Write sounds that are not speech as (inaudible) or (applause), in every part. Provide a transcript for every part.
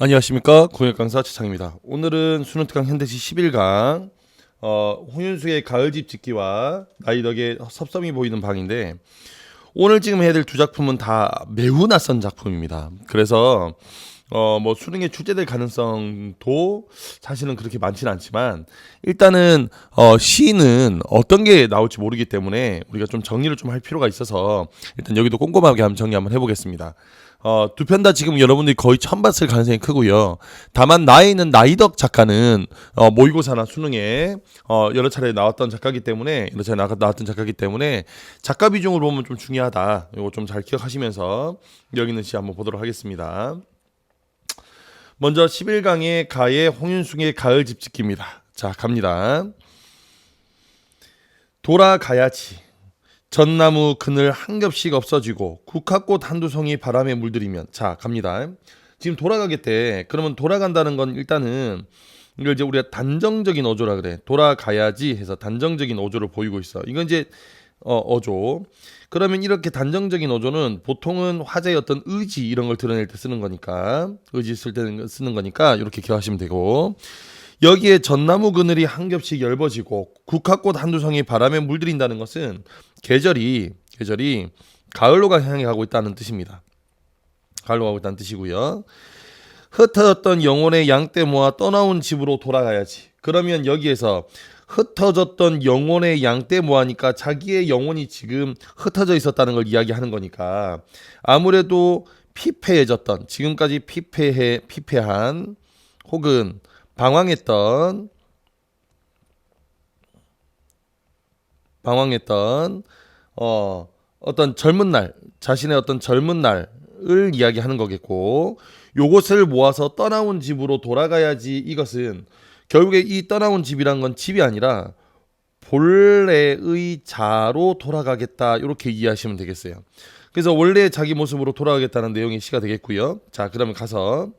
안녕하십니까 공역 강사 최창입니다. 오늘은 수능특강 현대시 11강 어, 홍윤수의 가을집 짓기와 나이덕의 섭섭이 보이는 방인데 오늘 지금 해야 될 두 작품은 다 매우 낯선 작품입니다. 그래서 어, 뭐 수능에 출제될 가능성도 사실은 그렇게 많지는 않지만 일단은 어, 시는 어떤 게 나올지 모르기 때문에 우리가 좀 정리를 좀 할 필요가 있어서 일단 여기도 꼼꼼하게 한번 정리 한번 해보겠습니다. 어, 두 편 다 지금 여러분들이 거의 처음 봤을 가능성이 크고요. 다만 나에 있는 나이덕 작가는 어, 모의고사나 수능에 어, 여러 차례 나왔던 작가기 때문에 여러 차례 나, 나왔던 작가기 때문에 작가 비중으로 보면 좀 중요하다. 이거 좀 잘 기억하시면서 여기 있는 시 한번 보도록 하겠습니다. 먼저 11강의 가의 홍윤숙의 가을 집짓기입니다. 자, 갑니다. 돌아가야지. 전나무 그늘 한 겹씩 없어지고 국화꽃 한두 송이 바람에 물들이면 자, 갑니다. 지금 돌아가겠대. 그러면 돌아간다는 건 일단은 이걸 이제 우리가 단정적인 어조라 그래. 돌아가야지 해서 단정적인 어조를 보이고 있어. 이건 이제 어, 어조. 그러면 이렇게 단정적인 어조는 보통은 화제의 어떤 의지 이런 걸 드러낼 때 쓰는 거니까 의지 쓸때 쓰는 거니까 이렇게 기억하시면 되고 여기에 전나무 그늘이 한 겹씩 얇아지고 국화꽃 한두 송이 바람에 물들인다는 것은 계절이 계절이 가을로가 향해 가고 있다는 뜻입니다. 가을로 가고 있다는 뜻이고요. 흩어졌던 영혼의 양떼 모아 떠나온 집으로 돌아가야지. 그러면 여기에서 흩어졌던 영혼의 양떼 모아니까 자기의 영혼이 지금 흩어져 있었다는 걸 이야기하는 거니까 아무래도 피폐해졌던 지금까지 피폐해 피폐한 혹은 방황했던 방황했던 어 어떤 젊은 날 자신의 어떤 젊은 날을 이야기하는 거겠고 요것을 모아서 떠나온 집으로 돌아가야지 이것은 결국에 이 떠나온 집이란 건 집이 아니라 본래의 자로 돌아가겠다 이렇게 이해하시면 되겠어요. 그래서 원래 자기 모습으로 돌아가겠다는 내용의 시가 되겠고요. 자, 그러면 가서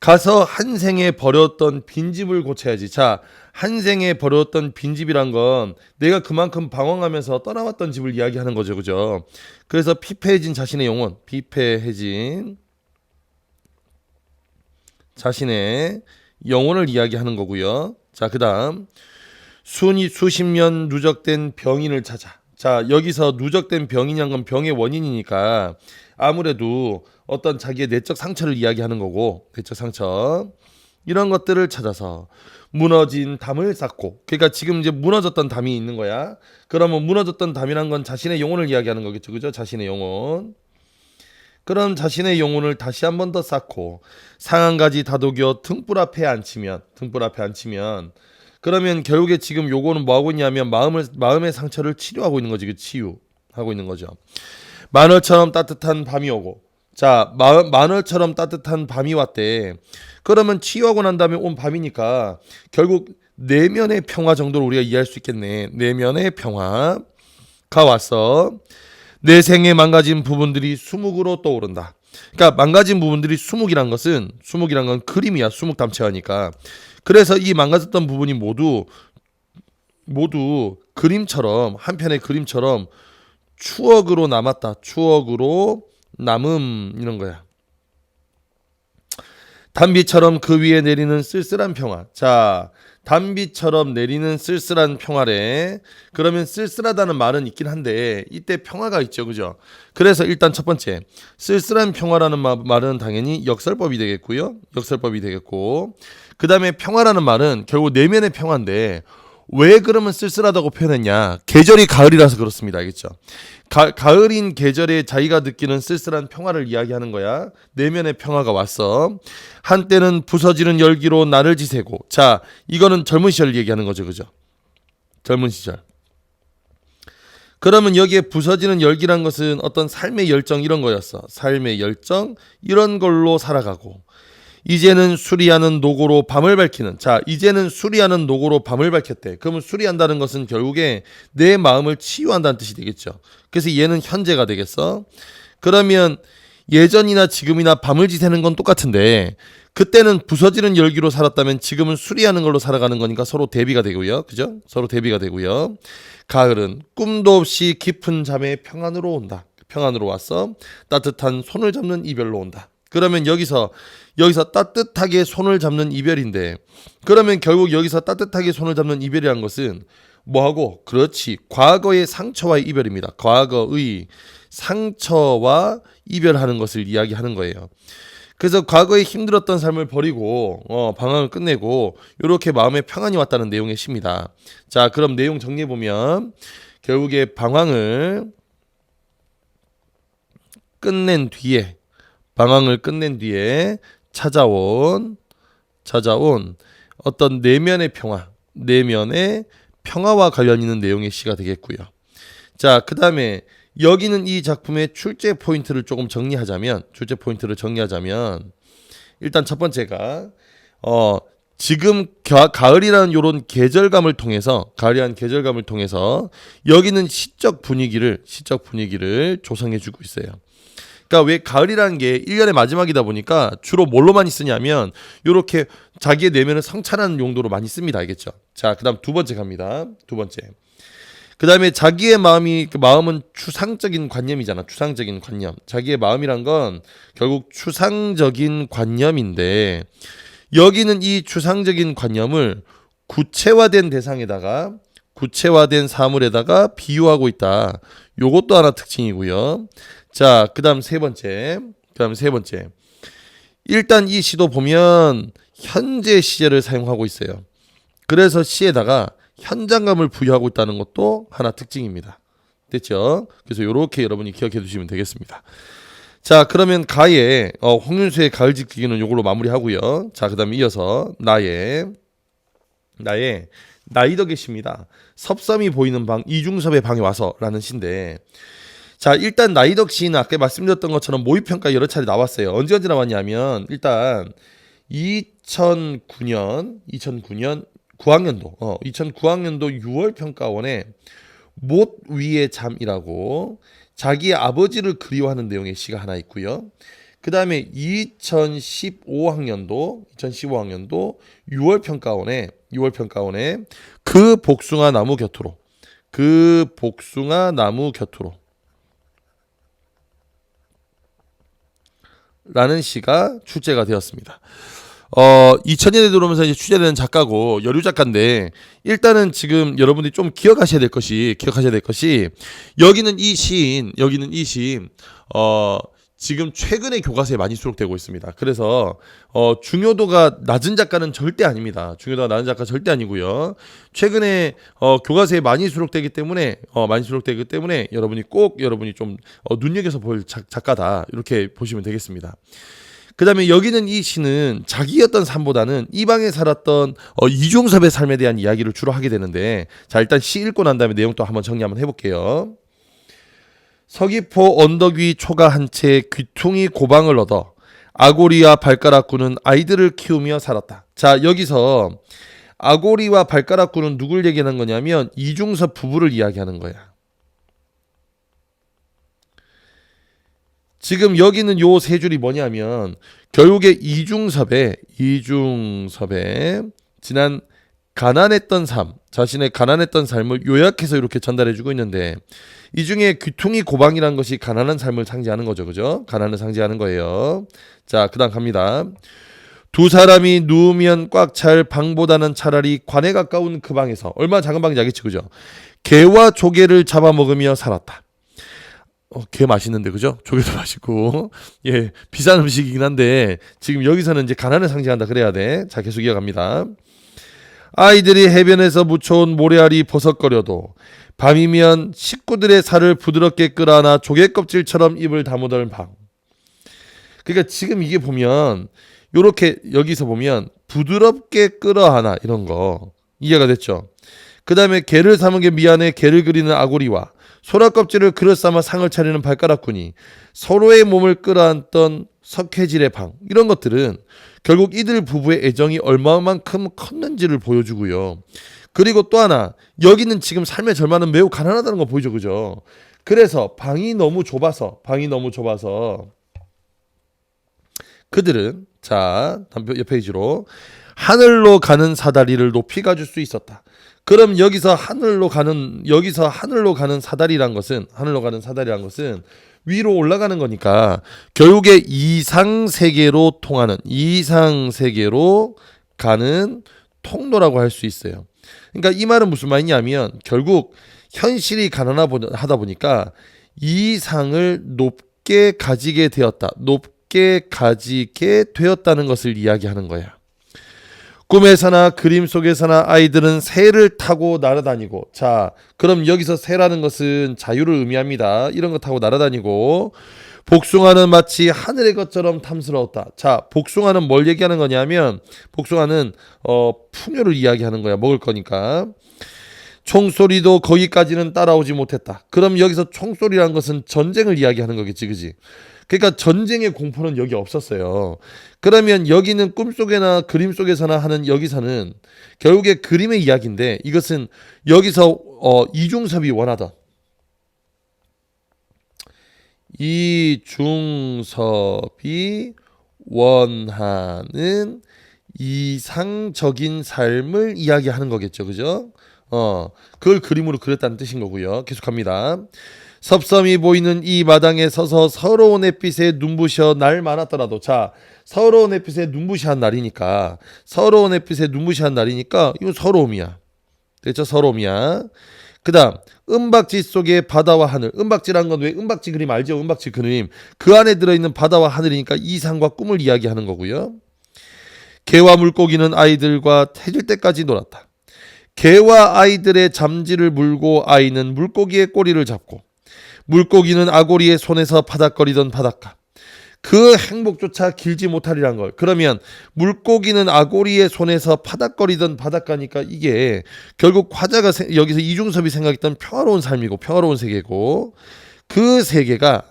가서 한 생에 버렸던 빈집을 고쳐야지. 자, 한 생에 버렸던 빈집이란 건 내가 그만큼 방황하면서 떠나왔던 집을 이야기하는 거죠. 그죠? 그래서 피폐해진 자신의 영혼, 피폐해진 자신의 영혼을 이야기하는 거고요. 자, 그다음 순이 수십 년 누적된 병인을 찾아. 자, 여기서 누적된 병이란 건 병의 원인이니까 아무래도 어떤 자기의 내적 상처를 이야기하는 거고 내적 상처 이런 것들을 찾아서 무너진 담을 쌓고 그러니까 지금 이제 무너졌던 담이 있는 거야. 그러면 무너졌던 담이란 건 자신의 영혼을 이야기하는 거겠죠. 그죠? 자신의 영혼. 그럼 자신의 영혼을 다시 한 번 더 쌓고 상한가지 다독여 등불 앞에 앉히면 등불 앞에 앉히면 그러면 결국에 지금 요거는 뭐 하고 있냐면 마음을 마음의 상처를 치료하고 있는 거지 그 치유 하고 있는 거죠. 만월처럼 따뜻한 밤이 오고 자 마, 만월처럼 따뜻한 밤이 왔대. 그러면 치유하고 난 다음에 온 밤이니까 결국 내면의 평화 정도로 우리가 이해할 수 있겠네. 내면의 평화가 왔어. 내 생에 망가진 부분들이 수묵으로 떠오른다. 그러니까 망가진 부분들이 수묵이란 것은 수묵이란 건 그림이야. 수묵 담채하니까. 그래서 이 망가졌던 부분이 모두 모두 그림처럼 한 편의 그림처럼 추억으로 남았다. 추억으로 남음 이런 거야. 단비처럼 그 위에 내리는 쓸쓸한 평화. 자, 단비처럼 내리는 쓸쓸한 평화래. 그러면 쓸쓸하다는 말은 있긴 한데 이때 평화가 있죠, 그죠? 그래서 일단 첫 번째 쓸쓸한 평화라는 마, 말은 당연히 역설법이 되겠고요, 역설법이 되겠고 그 다음에 평화라는 말은 결국 내면의 평화인데 왜 그러면 쓸쓸하다고 표현했냐? 계절이 가을이라서 그렇습니다. 알겠죠? 가, 가을인 계절에 자기가 느끼는 쓸쓸한 평화를 이야기하는 거야. 내면의 평화가 왔어. 한때는 부서지는 열기로 나를 지새고. 자, 이거는 젊은 시절 얘기하는 거죠. 그죠? 젊은 시절. 그러면 여기에 부서지는 열기란 것은 어떤 삶의 열정 이런 거였어. 삶의 열정 이런 걸로 살아가고. 이제는 수리하는 노고로 밤을 밝히는 자 이제는 수리하는 노고로 밤을 밝혔대. 그러면 수리한다는 것은 결국에 내 마음을 치유한다는 뜻이 되겠죠. 그래서 얘는 현재가 되겠어. 그러면 예전이나 지금이나 밤을 지새는 건 똑같은데 그때는 부서지는 열기로 살았다면 지금은 수리하는 걸로 살아가는 거니까 서로 대비가 되고요. 그죠? 서로 대비가 되고요. 가을은 꿈도 없이 깊은 잠에 평안으로 온다. 평안으로 왔어. 따뜻한 손을 잡는 이별로 온다 그러면 여기서 여기서 따뜻하게 손을 잡는 이별인데 그러면 결국 여기서 따뜻하게 손을 잡는 이별이란 것은 뭐하고 그렇지 과거의 상처와의 이별입니다. 과거의 상처와 이별하는 것을 이야기하는 거예요. 그래서 과거에 힘들었던 삶을 버리고 어, 방황을 끝내고 이렇게 마음에 평안이 왔다는 내용의 시입니다. 자, 그럼 내용 정리해 보면 결국에 방황을 끝낸 뒤에 방황을 끝낸 뒤에 찾아온 찾아온 어떤 내면의 평화, 내면의 평화와 관련 있는 내용의 시가 되겠고요. 자, 그 다음에 여기는 이 작품의 출제 포인트를 조금 정리하자면 출제 포인트를 정리하자면 일단 첫 번째가 어 지금 가, 가을이라는 요런 계절감을 통해서 가을이라는 계절감을 통해서 여기는 시적 분위기를 시적 분위기를 조성해 주고 있어요. 그러니까 왜 가을이라는 게 1년의 마지막이다 보니까 주로 뭘로 많이 쓰냐면 요렇게 자기의 내면을 성찰하는 용도로 많이 씁니다. 알겠죠? 자, 그다음 두 번째 갑니다. 두 번째. 그다음에 자기의 마음이 그 마음은 추상적인 관념이잖아. 추상적인 관념. 자기의 마음이란 건 결국 추상적인 관념인데 여기는 이 추상적인 관념을 구체화된 대상에다가 구체화된 사물에다가 비유하고 있다. 요것도 하나 특징이고요. 자, 그다음 세 번째. 그다음 세 번째. 일단 이 시도 보면 현재 시제를 사용하고 있어요. 그래서 시에다가 현장감을 부여하고 있다는 것도 하나 특징입니다. 됐죠? 그래서 이렇게 여러분이 기억해 두시면 되겠습니다. 자, 그러면 가의 어, 홍윤수의 가을 지키기는 이걸로 마무리하고요. 자, 그다음에 이어서 나의 나의 나이더 계십니다. 섭섬이 보이는 방 이중섭의 방에 와서라는 시인데 자 일단 나이덕 시인은 아까 말씀드렸던 것처럼 모의평가 여러 차례 나왔어요. 언제 언제 나왔냐면 일단 2009년 2009년 9학년도 어 2009학년도 6월 평가원에 못 위의 잠이라고 자기의 아버지를 그리워하는 내용의 시가 하나 있고요. 그 다음에 2015학년도 2015학년도 6월 평가원에 6월 평가원에 그 복숭아 나무 곁으로 그 복숭아 나무 곁으로 라는 시가 출제가 되었습니다. 어, 2000년에 들어오면서 이제 취재되는 작가고 여류 작가인데 일단은 지금 여러분들이 좀 기억하셔야 될 것이 기억하셔야 될 것이 여기는 이 시인 여기는 이 시인 어 지금 최근에 교과서에 많이 수록되고 있습니다. 그래서 어, 중요도가 낮은 작가는 절대 아닙니다. 중요도가 낮은 작가 절대 아니고요. 최근에 어, 교과서에 많이 수록되기 때문에 어, 많이 수록되기 때문에 여러분이 꼭 여러분이 좀 어, 눈여겨서 볼 작, 작가다 이렇게 보시면 되겠습니다. 그 다음에 여기는 이 시는 자기였던 삶보다는 이방에 살았던 어, 이중섭의 삶에 대한 이야기를 주로 하게 되는데 자 일단 시 읽고 난 다음에 내용 또 한번 정리 한번 해볼게요. 서귀포 언덕 위 초가 한 채 귀퉁이 고방을 얻어 아고리와 발가락구는 아이들을 키우며 살았다. 자 여기서 아고리와 발가락구는 누굴 얘기하는 거냐면 이중섭 부부를 이야기하는 거야. 지금 여기는 요 세 줄이 뭐냐면 결국에 이중섭의 이중섭의 지난 가난했던 삶, 자신의 가난했던 삶을 요약해서 이렇게 전달해주고 있는데 이 중에 귀퉁이 고방이라는 것이 가난한 삶을 상징하는 거죠, 그죠? 가난을 상징하는 거예요. 자, 그다음 갑니다. 두 사람이 누우면 꽉 찰 방보다는 차라리 관에 가까운 그 방에서 얼마나 작은 방인지 알겠지, 그죠? 개와 조개를 잡아먹으며 살았다. 어, 개 맛있는데 그죠? 조개도 (laughs) 맛있고 예 비싼 음식이긴 한데 지금 여기서는 이제 가난을 상징한다 그래야 돼. 자 계속 이어갑니다. 아이들이 해변에서 묻혀온 모래알이 버석거려도 밤이면 식구들의 살을 부드럽게 끌어안아 조개 껍질처럼 입을 다무던 방. 그러니까 지금 이게 보면 요렇게 여기서 보면 부드럽게 끌어안아 이런 거 이해가 됐죠? 그 다음에 개를 삼은 게 미안해 개를 그리는 아고리와 소라 껍질을 그릇 삼아 상을 차리는 발가락꾼이 서로의 몸을 끌어안던 석회질의 방 이런 것들은 결국 이들 부부의 애정이 얼마만큼 컸는지를 보여주고요. 그리고 또 하나 여기는 지금 삶의 절반은 매우 가난하다는 거 보이죠, 그죠? 그래서 방이 너무 좁아서 방이 너무 좁아서 그들은 자 옆 페이지로 하늘로 가는 사다리를 높이 가줄 수 있었다. 그럼 여기서 하늘로 가는 여기서 하늘로 가는 사다리란 것은 하늘로 가는 사다리란 것은 위로 올라가는 거니까 결국에 이상 세계로 통하는 이상 세계로 가는 통로라고 할 수 있어요. 그러니까 이 말은 무슨 말이냐면 결국 현실이 가난하다 보니까 이상을 높게 가지게 되었다. 높게 가지게 되었다는 것을 이야기하는 거야. 꿈에서나 그림 속에서나 아이들은 새를 타고 날아다니고 자 그럼 여기서 새라는 것은 자유를 의미합니다. 이런 거 타고 날아다니고 복숭아는 마치 하늘의 것처럼 탐스러웠다. 자 복숭아는 뭘 얘기하는 거냐면 복숭아는 어 풍요를 이야기하는 거야 먹을 거니까. 총소리도 거기까지는 따라오지 못했다. 그럼 여기서 총소리란 것은 전쟁을 이야기하는 거겠지 그지 그러니까 전쟁의 공포는 여기 없었어요. 그러면 여기는 꿈속에나 그림 속에서나 하는 여기서는 결국에 그림의 이야기인데 이것은 여기서 어, 이중섭이 원하던 이중섭이 원하는 이상적인 삶을 이야기하는 거겠죠. 그죠? 어, 그걸 그림으로 그렸다는 뜻인 거고요. 계속합니다. 섭섭이 보이는 이 마당에 서서 서러운 햇빛에 눈부셔 날 많았더라도 자 서러운 햇빛에 눈부시한 날이니까 서러운 햇빛에 눈부시한 날이니까 이건 서러움이야. 됐죠 서러움이야. 그다음 은박지 속에 바다와 하늘. 은박지란 건 왜 은박지 그림 알죠? 은박지 그림. 그 안에 들어있는 바다와 하늘이니까 이상과 꿈을 이야기하는 거고요. 개와 물고기는 아이들과 해질 때까지 놀았다. 개와 아이들의 잠지를 물고 아이는 물고기의 꼬리를 잡고 물고기는 아고리의 손에서 바닥거리던 바닷가. 그 행복조차 길지 못하리란 걸. 그러면 물고기는 아고리의 손에서 파닥거리던 바닷가니까 이게 결국 화자가 여기서 이중섭이 생각했던 평화로운 삶이고 평화로운 세계고 그 세계가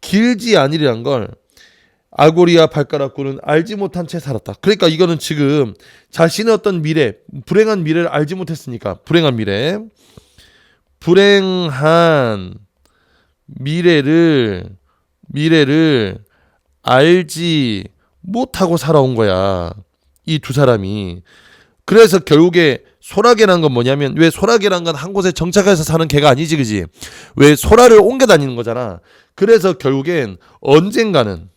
길지 않으리란 걸 아고리와 발가락구는 알지 못한 채 살았다. 그러니까 이거는 지금 자신의 어떤 미래, 불행한 미래를 알지 못했으니까 불행한 미래, 불행한 미래를 미래를 알지 못하고 살아온 거야. 이 두 사람이. 그래서 결국에 소라게란 건 뭐냐면 왜 소라게란 건 한 곳에 정착해서 사는 개가 아니지 그지? 왜 소라를 옮겨 다니는 거잖아. 그래서 결국엔 언젠가는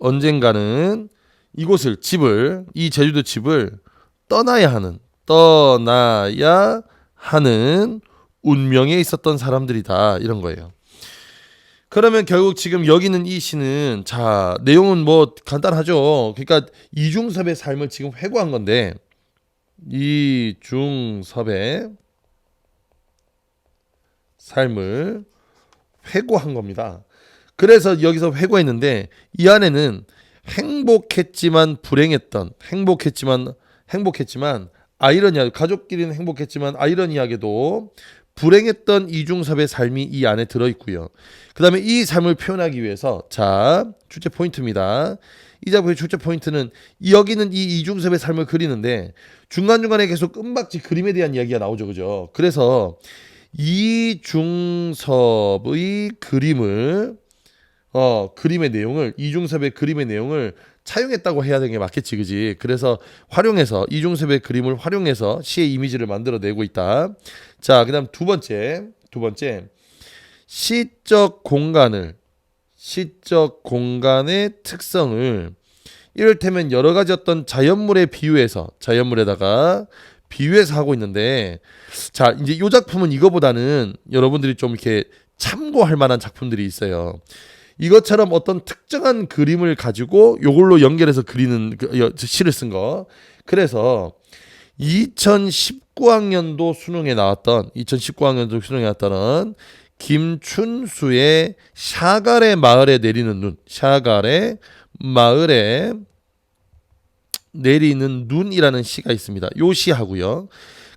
언젠가는 이곳을 집을 이 제주도 집을 떠나야 하는 떠나야 하는 운명에 있었던 사람들이다 이런 거예요. 그러면 결국 지금 여기는 이 시는 자 내용은 뭐 간단하죠. 그러니까 이중섭의 삶을 지금 회고한 건데 이중섭의 삶을 회고한 겁니다. 그래서 여기서 회고했는데 이 안에는 행복했지만 불행했던 행복했지만 행복했지만 아이러니하 가족끼리는 행복했지만 아이러니하게도 불행했던 이중섭의 삶이 이 안에 들어 있고요. 그 다음에 이 삶을 표현하기 위해서 자 출제 포인트입니다. 이 작품의 출제 포인트는 여기는 이 이중섭의 삶을 그리는데 중간 중간에 계속 은박지 그림에 대한 이야기가 나오죠, 그죠? 그래서 이중섭의 그림을 어 그림의 내용을 이중섭의 그림의 내용을 차용했다고 해야 되는 게 맞겠지, 그지? 그래서 활용해서 이중섭의 그림을 활용해서 시의 이미지를 만들어내고 있다. 자, 그다음 두 번째, 두 번째 시적 공간을 시적 공간의 특성을 이를테면 여러 가지 어떤 자연물에 비유해서 자연물에다가 비유해서 하고 있는데 자 이제 이 작품은 이거보다는 여러분들이 좀 이렇게 참고할 만한 작품들이 있어요. 이것처럼 어떤 특정한 그림을 가지고 요걸로 연결해서 그리는 그, 시를 쓴 거. 그래서 2019학년도 수능에 나왔던 2019학년도 수능에 나왔던 김춘수의 샤갈의 마을에 내리는 눈, 샤갈의 마을에 내리는 눈이라는 시가 있습니다. 요 시하고요.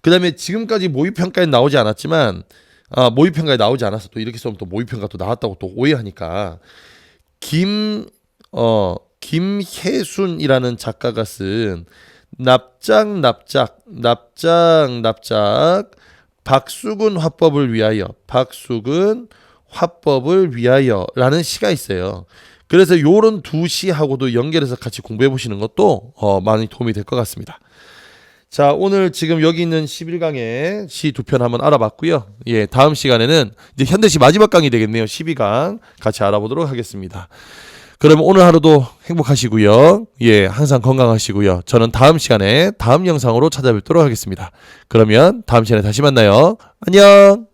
그다음에 지금까지 모의평가에 나오지 않았지만 아, 모의평가에 나오지 않았어. 또 이렇게 써면 또 모의평가 또 나왔다고 또 오해하니까 김 어 김혜순이라는 작가가 쓴 납작 납작 납작 납작 박수근 화법을 위하여 박수근 화법을 위하여라는 시가 있어요. 그래서 요런 두 시하고도 연결해서 같이 공부해 보시는 것도 어, 많이 도움이 될 것 같습니다. 자, 오늘 지금 여기 있는 11강의 시 두 편 한번 알아봤고요. 예, 다음 시간에는 이제 현대시 마지막 강이 되겠네요. 12강 같이 알아보도록 하겠습니다. 그러면 오늘 하루도 행복하시고요. 예, 항상 건강하시고요. 저는 다음 시간에 다음 영상으로 찾아뵙도록 하겠습니다. 그러면 다음 시간에 다시 만나요. 안녕!